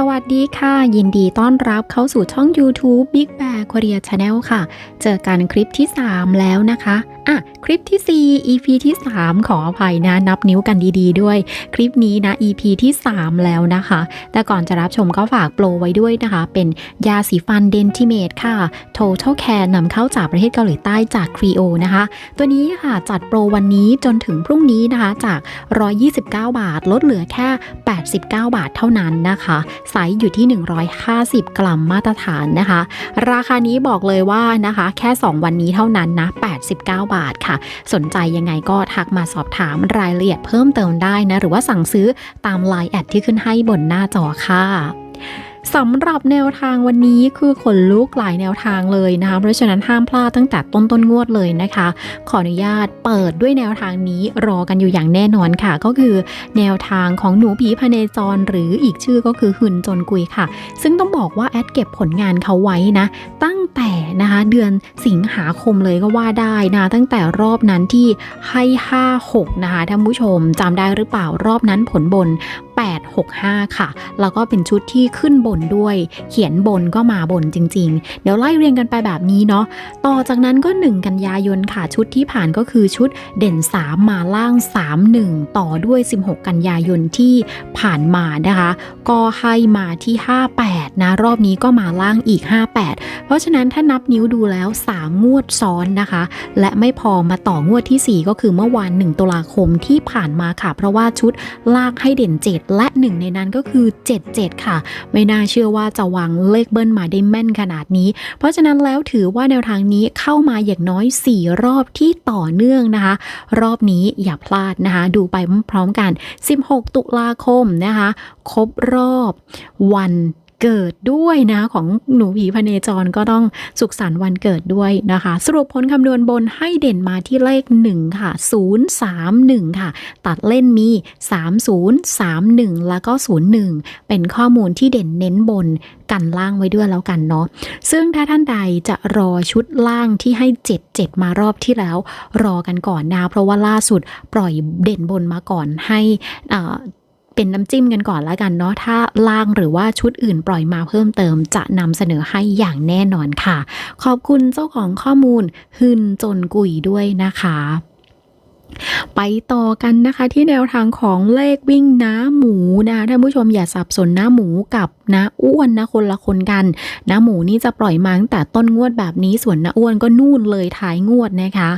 สวัสดีค่ะ ยินดีต้อนรับเข้าสู่ช่อง YouTube Big Bear Korea Channel ค่ะ เจอกันคลิปที่ 3 แล้วนะคะ อะคลิปที่ 4 EP ที่ 3 ขออภัยนะ นับนิ้วกันดี ๆ ด้วย คลิปนี้นะ EP ที่ 3 แล้วนะคะ แต่ก่อนจะรับชมก็ฝากโปรไว้ด้วยนะคะ เป็นยาสีฟันเดนทิเมตค่ะ Total Care นำเข้าจากประเทศเกาหลีใต้จาก Creo นะคะ ตัวนี้ค่ะจัดโปรวันนี้จนถึงพรุ่งนี้นะคะ จาก 129 บาท ลดเหลือแค่ 89 บาทเท่านั้นนะคะไซส์อยู่ที่ 150 กรัมมาตรฐานนะคะ ราคานี้บอกเลยว่านะคะ แค่ 2 วันนี้เท่านั้นนะ89 บาทค่ะ สนใจยังไงก็ทักมาสอบถามรายละเอียดเพิ่มเติมได้นะ หรือว่าสั่งซื้อตาม Line แอดที่ขึ้นให้บนหน้าจอค่ะ สำหรับแนวทางวันนี้คือขนลุกหลายแนวทางเลยนะคะเพราะฉะนั้นห้ามพลาดตั้งแต่ต้นต้นงวดเลยนะคะ ขออนุญาตเปิดด้วยแนวทางนี้รอกันอยู่อย่างแน่นอนค่ะ ก็คือแนวทางของหนูผีพเนจร หรืออีกชื่อก็คือหืนจนกุยค่ะ ซึ่งต้องบอกว่าแอดเก็บผลงานเขาไว้นะ ตั้งแต่นะคะเดือนสิงหาคมเลยก็ว่าได้นะตั้งแต่รอบนั้นที่ให้ 56 นะคะท่านผู้ชมจำได้หรือเปล่ารอบนั้นผลบน 865 ค่ะ แล้วก็เป็นชุดที่ขึ้นบนด้วย เขียนบนก็มาบนจริง ๆ เดี๋ยวไล่เรียงกันไปแบบนี้เนาะ ต่อจากนั้นก็ 1 กันยายนค่ะ ชุดที่ผ่านก็คือชุดเด่น 3 มาล่าง 31 ต่อด้วย 16 กันยายนที่ผ่านมานะคะ ก็ให้มาที่ 58 นะ รอบนี้ก็มาล่างอีก 58 เพราะฉะนั้นถ้านับนิ้วดูแล้ว 3 งวดซ้อนนะคะ และไม่พอมาต่องวดที่ 4 ก็คือเมื่อวาน 1 ตุลาคมที่ผ่านมาค่ะ เพราะว่าชุดลากให้เด่น 7และหนึ่งในนั้นก็คือ 77 ค่ะ ไม่น่าเชื่อว่าจะวางเลขเบิ้ลมาได้แม่นขนาดนี้ เพราะฉะนั้นแล้วถือว่าแนวทางนี้เข้ามาอย่างน้อย 4 รอบที่ต่อเนื่องนะคะ รอบนี้อย่าพลาดนะคะ ดูไปพร้อมกัน 16 ตุลาคมนะคะ ครบรอบวัน เกิดด้วยนะของหนูผีพเนจรก็ต้องสุขสันต์วันเกิดด้วยนะคะ สรุปผลคำนวณบนให้เด่นมาที่เลข 1 ค่ะ 031 ค่ะ ตัดเล่นมี 3031 แล้วก็ 01 เป็นข้อมูลที่เด่นเน้นบนกันล่างไว้ด้วยแล้วกันเนาะซึ่งถ้าท่านใดจะรอชุดล่างที่ให้ 77 มารอบที่แล้ว รอกันก่อนนะ เพราะว่าล่าสุดปล่อยเด่นบนมาก่อนให้อ่า เป็นน้ำจิ้มกันก่อนแล้วกันเนาะถ้าล่างหรือว่าชุดอื่นปล่อยมาเพิ่มเติม จะนำเสนอให้อย่างแน่นอนค่ะ ขอบคุณเจ้าของข้อมูลฮึนจนกุยด้วยนะคะ ไปต่อกันนะคะที่แนวทางของเลขวิ่งน้าหมูนะท่านผู้ชมอย่าสับสนน้าหมูกับน้าอ้วนนะคนละคนกันน้าหมูนี่จะปล่อยมาตั้งแต่ต้นงวดแบบนี้ส่วนน้าอ้วนก็นู่นเลยท้ายงวดนะคะ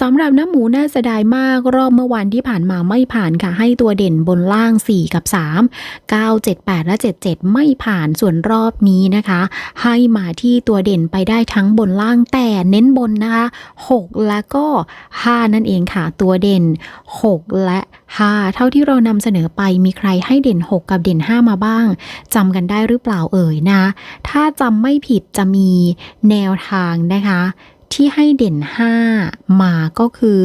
สำหรับน้าหมูน่าเสียดายมากรอบเมื่อวันที่ผ่านมาไม่ผ่านค่ะ ให้ตัวเด่นบนล่าง 4 กับ 3 9 7 8 และ 77 ไม่ผ่านส่วนรอบนี้นะคะ ให้มาที่ตัวเด่นไปได้ทั้งบนล่างแต่เน้นบนนะคะ 6 แล้วก็ 5 นั่นเองค่ะตัวเด่น 6 และ 5 เท่าที่เรานำเสนอไปมีใครให้เด่น 6 กับเด่น 5 มาบ้างจำกันได้หรือเปล่าเอ่ยนะ ถ้าจำไม่ผิดจะมีแนวทางนะคะ ที่ให้เด่น 5 มาก็คือ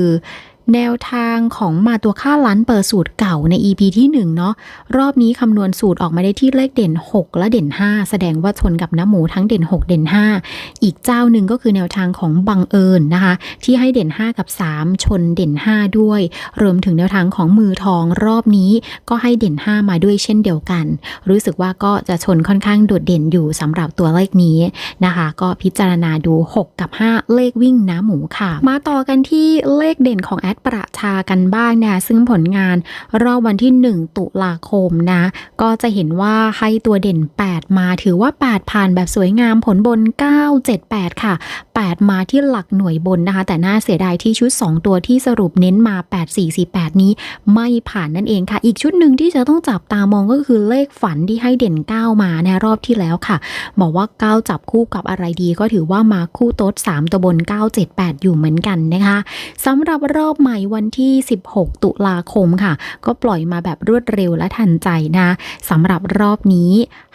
แนวทางของมาตัวค่าล้านเปิดสูตรเก่าใน EP ที่ 1 เนาะรอบนี้คำนวณสูตรออกมาได้ที่เลขเด่น 6 และเด่น 5 แสดงว่าชนกับน้ำหมูทั้งเด่น 6 เด่น 5 อีกเจ้าหนึ่งก็คือแนวทางของบังเอิญนะคะ ที่ให้เด่น 5 กับ 3 ชนเด่น 5 ด้วย รวมถึงแนวทางของมือทองรอบนี้ก็ให้เด่น 5 มาด้วยเช่นเดียวกัน รู้สึกว่าก็จะชนค่อนข้างโดดเด่นอยู่สำหรับตัวเลขนี้นะคะ ก็พิจารณาดู 6 กับ 5 เลขวิ่งน้ำหมูค่ะ มาต่อกันที่เลขเด่นของแอดประชากันบ้างนะซึ่งผลงานรอบวันที่ 1 ตุลาคมนะ ก็จะเห็นว่าให้ตัวเด่น 8 มาถือว่า 8 ผ่านแบบสวยงามผลบน 9 7 8 ค่ะ 8 มาที่หลักหน่วยบนนะคะ แต่น่าเสียดายที่ชุด 2 ตัวที่สรุปเน้นมา 8 4 4 8 นี้ไม่ผ่านนั่นเองค่ะ อีกชุดหนึ่งที่จะต้องจับตามองก็คือเลขฝันที่ให้เด่น 9 มาในรอบที่แล้วค่ะ บอกว่า 9 จับคู่กับอะไรดี ก็ถือว่ามาคู่โต๊ด3ตัวบน 9 7 8 อยู่เหมือนกันนะคะสำหรับรอบใหม่วันที่ 16 ตุลาคมค่ะ ก็ปล่อยมาแบบรวดเร็วและทันใจนะสำหรับรอบนี้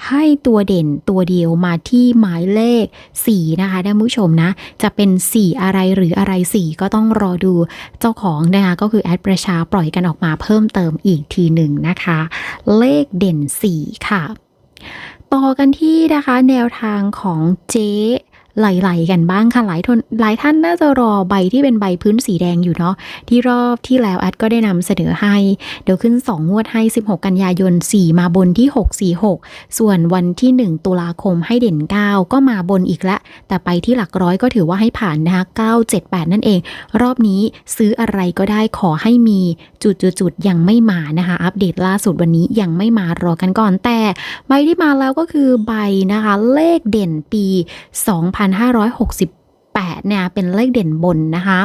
ให้ตัวเด่นตัวเดียวมาที่หมายเลข 4 นะคะท่านผู้ชมนะ จะเป็น 4 อะไรหรืออะไร 4 ก็ต้องรอดูเจ้าของนะคะก็คือแอดประชาปล่อยกันออกมาเพิ่มเติมอีกทีหนึ่งนะคะ เลขเด่น 4 ค่ะ ต่อกันที่นะคะแนวทางของเจ๊ ไหลๆกันบ้างค่ะหลายทนหลายท่านน่าจะรอใบที่เป็นใบพื้นสีแดงอยู่เนาะที่รอบที่แล้วแอดก็ได้นำเสนอให้ เดี๋ยวขึ้น 2 งวดให้ 16 กันยายน 4 มาบนที่ 646 ส่วนวันที่ 1 ตุลาคมให้เด่น 9 ก็มาบนอีกล้วแต่ไปที่หลักร้อยก็ถือว่าให้ผ่านนะคะ978 นั่นเอง รอบนี้ซื้ออะไรก็ได้ขอให้มีจุดๆๆยังไม่มานะคะ อัปเดตล่าสุดวันนี้ยังไม่มารอกันก่อนแต่ใบที่มาแล้วก็คือใบนะคะเลขเด่นปี2560 8เนี่ยเป็นเลขเด่นบนนะคะ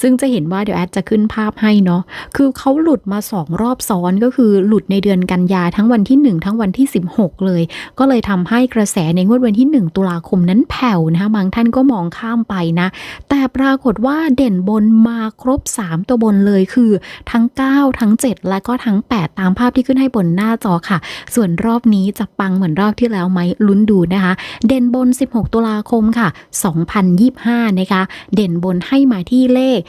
ซึ่งจะเห็นว่าเดี๋ยวแอดจะขึ้นภาพให้เนาะคือเขาหลุดมาสองรอบซ้อนก็คือหลุดในเดือนกันยาทั้งวันที่ 1 ทั้งวันที่ 16 เลย ก็เลยทำให้กระแสในงวดวันที่ 1 ตุลาคมนั้นแผ่วนะคะบางท่านก็มองข้ามไปนะ แต่ปรากฏว่าเด่นบนมาครบ 3 ตัวบนเลยคือทั้ง 9 ทั้ง 7 และก็ทั้ง 8 ตามภาพที่ขึ้นให้บนหน้าจอค่ะ ส่วนรอบนี้จะปังเหมือนรอบที่แล้วไหมลุ้นดูนะคะ เด่นบน 16 ตุลาคมค่ะ 2025นะคะ เด่นบนให้มาที่เลข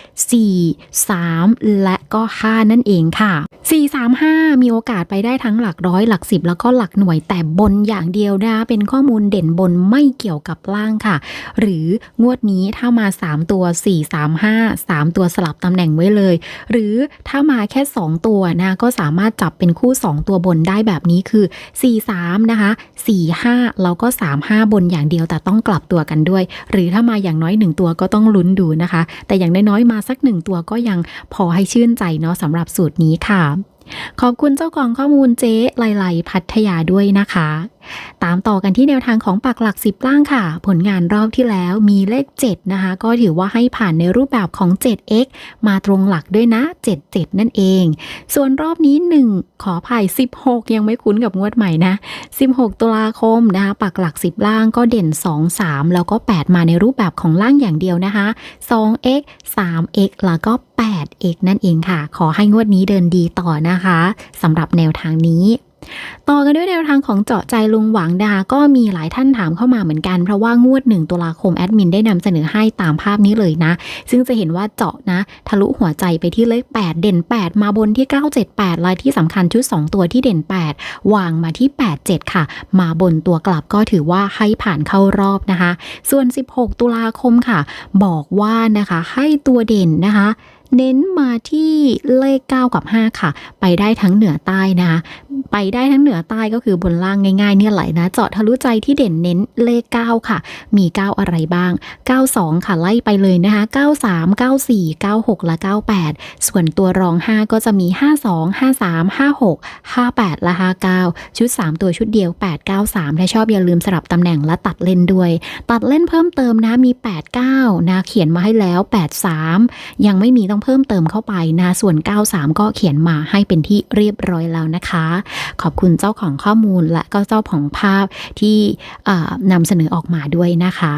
4 3 และก็ 5 นั่นเองค่ะ 4 3 5 มีโอกาสไปได้ทั้งหลักร้อยหลักสิบแล้วก็หลักหน่วยแต่บนอย่างเดียวนะเป็นข้อมูลเด่นบนไม่เกี่ยวกับล่างค่ะ หรืองวดนี้ถ้ามา 3 ตัว 4 3 5 3 ตัวสลับตำแหน่งไว้เลย หรือถ้ามาแค่ 2 ตัวนะก็สามารถจับเป็นคู่ 2 ตัวบนได้แบบนี้คือ 4 3 นะคะ 4 5 แล้วก็ 3 5 บนอย่างเดียวแต่ต้องกลับตัวกันด้วย หรือถ้ามาอย่างน้อยหนึ่งตัวก็ต้องลุ้นดูนะคะ แต่อย่างน้อยๆมาสักหนึ่งตัวก็ยังพอให้ชื่นใจเนาะสำหรับสูตรนี้ค่ะ ขอบคุณเจ้าของข้อมูลเจ๊ไลไลพัทยาด้วยนะคะ ตามต่อกันที่แนวทางของปักหลักสิบล่างค่ะ ผลงานรอบที่แล้วมีเลข 7 นะคะ ก็ถือว่าให้ผ่านในรูปแบบของ 7x มาตรงหลักด้วยนะ 77 นั่นเอง ส่วนรอบนี้ 1ขออภัย 16 ยังไม่คุ้นกับงวดใหม่นะ 16 ตุลาคมนะคะ ปักหลัก 10 ล่างก็เด่น 2 3 แล้วก็ 8 มาในรูปแบบของล่างอย่างเดียวนะคะ 2x 3x แล้วก็ 8x นั่นเองค่ะ ขอให้งวดนี้เดินดีต่อนะคะสำหรับแนวทางนี้ ต่อกันด้วยแนวทางของเจาะใจลุงหวังดาก็มีหลายท่านถามเข้ามาเหมือนกัน เพราะว่างวด1ตุลาคมแอดมินได้นำเสนอให้ตามภาพนี้เลยนะ ซึ่งจะเห็นว่าเจาะนะ ทะลุหัวใจไปที่เลข 8 เด่น 8 มาบนที่ 978ลายที่สำคัญชุด 2 ตัวที่เด่น 8 วางมาที่ 87 ค่ะ มาบนตัวกลับก็ถือว่าให้ผ่านเข้ารอบนะคะ ส่วน 16 ตุลาคมค่ะ บอกว่านะคะให้ตัวเด่นนะคะเน้นมาที่เลข 9 กับ 5 ค่ะ ไปได้ทั้งเหนือใต้นะคะ ไปได้ทั้งเหนือใต้ก็คือบนล่างง่ายๆเนี่ยไหลนะ เจาะทะลุใจที่เด่นเน้นเลข 9 ค่ะ มี 9 อะไรบ้าง 92 ค่ะไล่ไปเลยนะคะ 93 94 96 และ 98 ส่วนตัวรอง 5 ก็จะมี 52 53 56 58 และ 59 ชุด 3 ตัวชุดเดียว 893 ถ้าชอบอย่าลืมสลับตำแหน่งและตัดเล่นด้วย ตัดเล่นเพิ่มเติมนะมี 89 นะเขียนมาให้แล้ว 83 ยังไม่มีต้องเพิ่มเติมเข้าไปนะส่วน 93 ก็เขียนมาให้เป็นที่เรียบร้อยแล้วนะคะขอบคุณเจ้าของข้อมูลและก็เจ้าของภาพที่นำเสนอออกมาด้วยนะคะ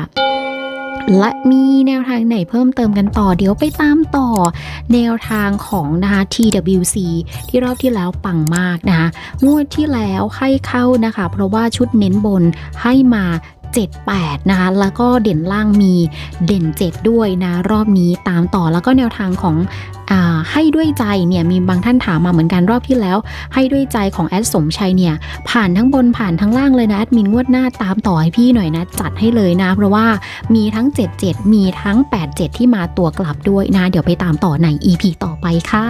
และมีแนวทางไหนเพิ่มเติมกันต่อ เดี๋ยวไปตามต่อแนวทางของนะคะ TWC ที่รอบที่แล้วปังมากนะคะงวดที่แล้วให้เข้านะคะ เพราะว่าชุดเน้นบนให้มา 78 นะคะ แล้วก็เด่นล่างมีเด่น 7 ด้วยนะ รอบนี้ตามต่อแล้วก็แนวทางของอให้ด้วยใจเนี่ยมีบางท่านถามมาเหมือนกันรอบที่แล้ว ให้ด้วยใจของแอดสมชัยเนี่ยผ่านทั้งบนผ่านทั้งล่างเลยนะแอดมินงวดหน้าตามต่อให้พี่หน่อยนะ จัดให้เลยนะ เพราะว่ามีทั้ง 77 มีทั้ง 87 ที่มาตัวกลับด้วยนะ เดี๋ยวไปตามต่อใน EP ต่อไปค่ะ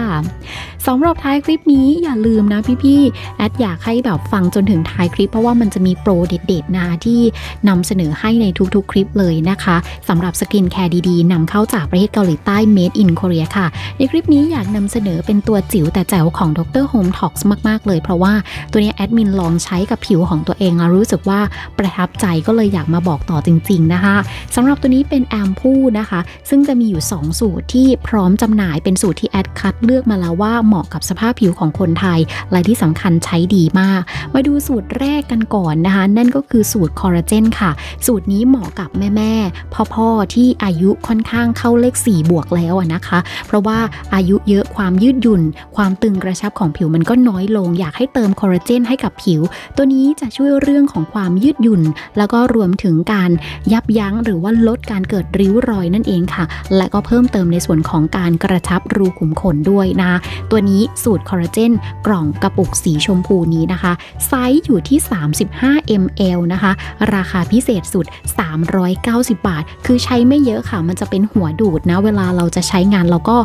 สำหรับท้ายคลิปนี้อย่าลืมนะพี่ๆแอดอยากให้แบบฟังจนถึงท้ายคลิป เพราะว่ามันจะมีโปรเด็ดๆนะที่นำเสนอให้ในทุกๆ คลิปเลยนะคะสำหรับสกินแคร์ดีๆนำเข้าจากประเทศเกาหลีใต้ Made in Korea ค่ะ ในคลิปนี้อยากนำเสนอเป็นตัวจิ๋วแต่แจ๋วของดร Home Tox มากๆ เลยเพราะว่าตัวนี้แอดมินลองใช้กับผิวของตัวเองรู้สึกว่าประทับใจก็เลยอยากมาบอกต่อจริง ๆ นะคะสำหรับตัวนี้เป็นแอมพูนะคะ ซึ่งจะมีอยู่ 2 สูตรที่พร้อมจำหน่ายเป็นสูตรที่แอดคัดเลือกมาแล้วว่าเหมาะกับสภาพผิวของคนไทย และที่สำคัญใช้ดีมาก มาดูสูตรแรกกันก่อนนะคะ นั่นก็คือสูตรคอลลาเจนค่ะสูตรนี้เหมาะกับแม่ๆพ่อๆที่อายุค่อนข้างเข้าเลข 4 บวกแล้วนะคะ เพราะว่าอายุเยอะความยืดหยุ่น ความตึงกระชับของผิวมันก็น้อยลง อยากให้เติมคอลลาเจนให้กับผิว ตัวนี้จะช่วยเรื่องของความยืดหยุ่น แล้วก็รวมถึงการยับยั้งหรือว่าลดการเกิดริ้วรอยนั่นเองค่ะ และก็เพิ่มเติมในส่วนของการกระชับรูขุมขนด้วยนะ ตัวนี้สูตรคอลลาเจนกล่องกระปุกสีชมพูนี้นะคะ ไซส์อยู่ที่ 35 ml นะคะ ราคาพิเศษสุด 390 บาท คือใช้ไม่เยอะค่ะ มันจะเป็นหัวดูดนะ เวลาเราจะใช้งานเราก็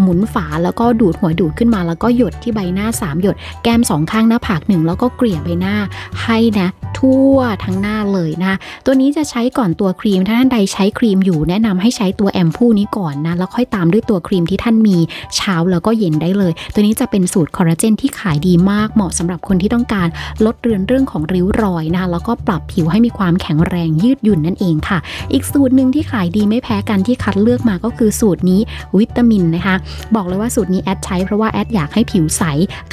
หมุนฝาแล้วก็ดูดหัวดูดขึ้นมาแล้วก็หยดที่ใบหน้า 3 หยด แก้มสองข้างหน้าผากหนึ่งแล้วก็เกลี่ยใบหน้าให้นะทั่วทั้งหน้าเลยนะ ตัวนี้จะใช้ก่อนตัวครีม ถ้าท่านใดใช้ครีมอยู่แนะนำให้ใช้ตัวแอมพูนี้ก่อนนะ แล้วค่อยตามด้วยตัวครีมที่ท่านมีเช้าแล้วก็เย็นได้เลย ตัวนี้จะเป็นสูตรคอลลาเจนที่ขายดีมากเหมาะสำหรับคนที่ต้องการลดเรือนเรื่องของริ้วรอยนะคะแล้วก็ปรับผิวให้มีความแข็งแรงยืดหยุ่นนั่นเองค่ะ อีกสูตรหนึ่งที่ขายดีไม่แพ้กันที่คัดเลือกมาก็คือสูตรนี้วิตามินนะคะ บอกเลยว่าสูตรนี้แอดใช้เพราะว่าแอดอยากให้ผิวใส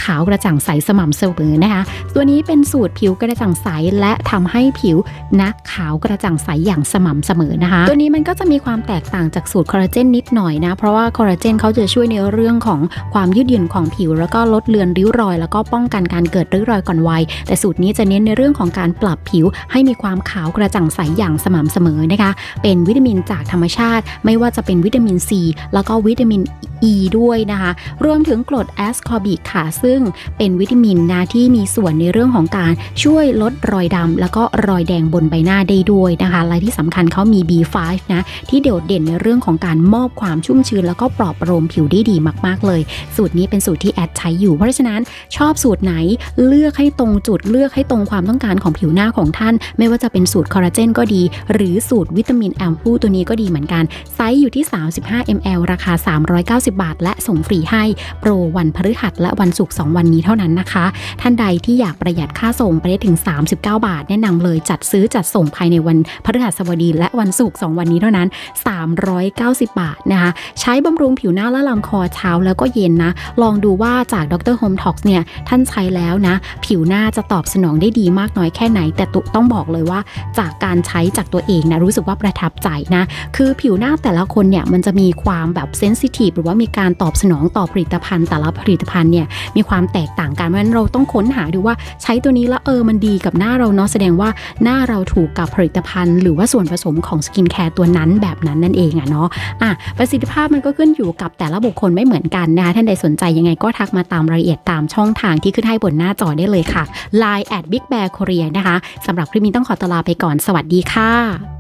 ขาวกระจ่างใสสม่ำเสมอนะคะ ตัวนี้เป็นสูตรผิวกระจ่างใสและทำให้ผิวนะขาวกระจ่างใสอย่างสม่ำเสมอนะคะ ตัวนี้มันก็จะมีความแตกต่างจากสูตรคอลลาเจนนิดหน่อยนะ เพราะว่าคอลลาเจนเขาจะช่วยในเรื่องของความยืดหยุ่นของผิว แล้วก็ลดเลือนริ้วรอย แล้วก็ป้องกันการเกิดริ้วรอยก่อนวัยแต่สูตรนี้จะเน้นในเรื่องของการปรับผิวให้มีความขาวกระจ่างใสอย่างสม่ำเสมอนะคะ เป็นวิตามินจากธรรมชาติ ไม่ว่าจะเป็นวิตามินซีแล้วก็วิตามินอ e ีด้วยนะคะ รวมถึงกรดแอสคอบิกค่ะ ซึ่งเป็นวิตามินนะที่มีส่วนในเรื่องของการช่วยลดรอยดำแล้วก็รอยแดงบนใบหน้าได้ด้วยนะคะและที่สำคัญเขามี B5 นะ ที่โดดเด่นในเรื่องของการมอบความชุ่มชื้น แล้วก็ปลอบประโลมผิวได้ดีมากๆเลย สูตรนี้เป็นสูตรที่แอดใช้อยู่ เพราะฉะนั้นชอบสูตรไหนเลือกให้ตรงจุดเลือกให้ตรงความต้องการของผิวหน้าของท่าน ไม่ว่าจะเป็นสูตรคอลลาเจนก็ดี หรือสูตรวิตามินแอมพูตัวนี้ก็ดีเหมือนกัน ไซส์อยู่ที่ 35 ml ราคา 390 บาท และส่งฟรีให้ โปรวันพฤหัสและวันศุกร์2วันนี้เท่านั้นนะคะ ท่านใดที่อยากประหยัดค่าส่งไปได้ถึง 39 บาท แนะนำเลยจัดซื้อจัดส่งภายในวันพฤหัสบดี และวันศุกร์2วันนี้เท่านั้น 390 บาทนะคะ ใช้บำรุงผิวหน้าและลำคอเช้าแล้วก็เย็นนะ ลองดูว่าจากดร Home Tox เนี่ย ท่านใช้แล้วนะ ผิวหน้าจะตอบสนองได้ดีมากน้อยแค่ไหน แต่ตุต้องบอกเลยว่าจากการใช้จากตัวเองนะรู้สึกว่าประทับใจนะ คือผิวหน้าแต่ละคนเนี่ยมันจะมีความแบบเซนซิทีฟหรือว่ามีการตอบสนองต่อผลิตภัณฑ์ แต่ละผลิตภัณฑ์เนี่ยมีความแตกต่างกันเพราะฉะนั้นเราต้องค้นหาดูว่าใช้ตัวนี้แล้วเออมันดีกับหน้าเราเนาะแสดงว่าหน้าเราถูกกับผลิตภัณฑ์ หรือว่าส่วนผสมของสกินแคร์ตัวนั้นแบบนั้นนั่นเองอะเนาะอะประสิทธิภาพมันก็ขึ้นอยู่กับแต่ละบุคคลไม่เหมือนกันนะคะท่านใดสนใจยังไงก็ทักมาตามรายละเอียดตามช่องทางที่ขึ้นให้บนหน้าจอได้เลยค่ะ Line at Big Bear Korea นะคะสำหรับคลิปนี้ต้องขอตลาไปก่อนสวัสดีค่ะ